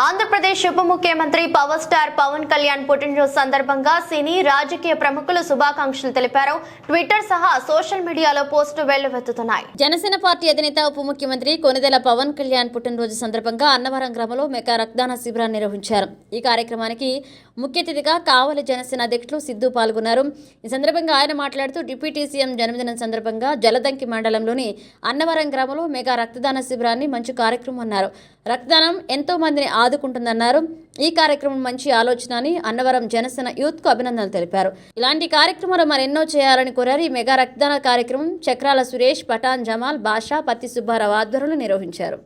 ఆంధ్రప్రదేశ్ ఉప ముఖ్యమంత్రి power star Pawan Kalyan పుట్టినరోజు సందర్భంగా సినీ రాజకీయ ప్రముఖులు శుభాకాంక్షలు తెలిపారు. ట్విట్టర్ సహా సోషల్ మీడియాలో పోస్టు వెల్లువెత్తుతున్నాయి. జనసేన పార్టీ అధినేత ఉప ముఖ్యమంత్రి కొనిదెల పవన్ కళ్యాణ్ పుట్టినరోజు సందర్భంగా అన్నవరం గ్రామంలో మెగా రక్తదాన శిబిరాన్ని నిర్వహించారు. ఈ కార్యక్రమానికి ముఖ్య అతిథిగా కావలి జనసేన అధ్యక్షులు సిద్ధు పాల్గొన్నారు. ఈ సందర్భంగా ఆయన మాట్లాడుతూ డిప్యూటీ సీఎం జన్మదినం సందర్భంగా జలదంకి మండలంలోని అన్నవరం గ్రామంలో మెగా రక్తదాన శిబిరాన్ని మంచి కార్యక్రమం అన్నారు. రక్తదానం ఎంతో మందిని ఆదుకుంటుందన్నారు. ఈ కార్యక్రమం మంచి ఆలోచన అని అన్నవరం జనసేన యూత్కు అభినందనలు తెలిపారు. ఇలాంటి కార్యక్రమాలు మరెన్నో చేయాలని కోరారు. ఈ మెగా రక్తదాన కార్యక్రమం చక్రాల సురేష్ పఠాన్ జమాల్ బాషా పత్తి సుబ్బారావు ఆధ్వర్యంలో నిర్వహించారు.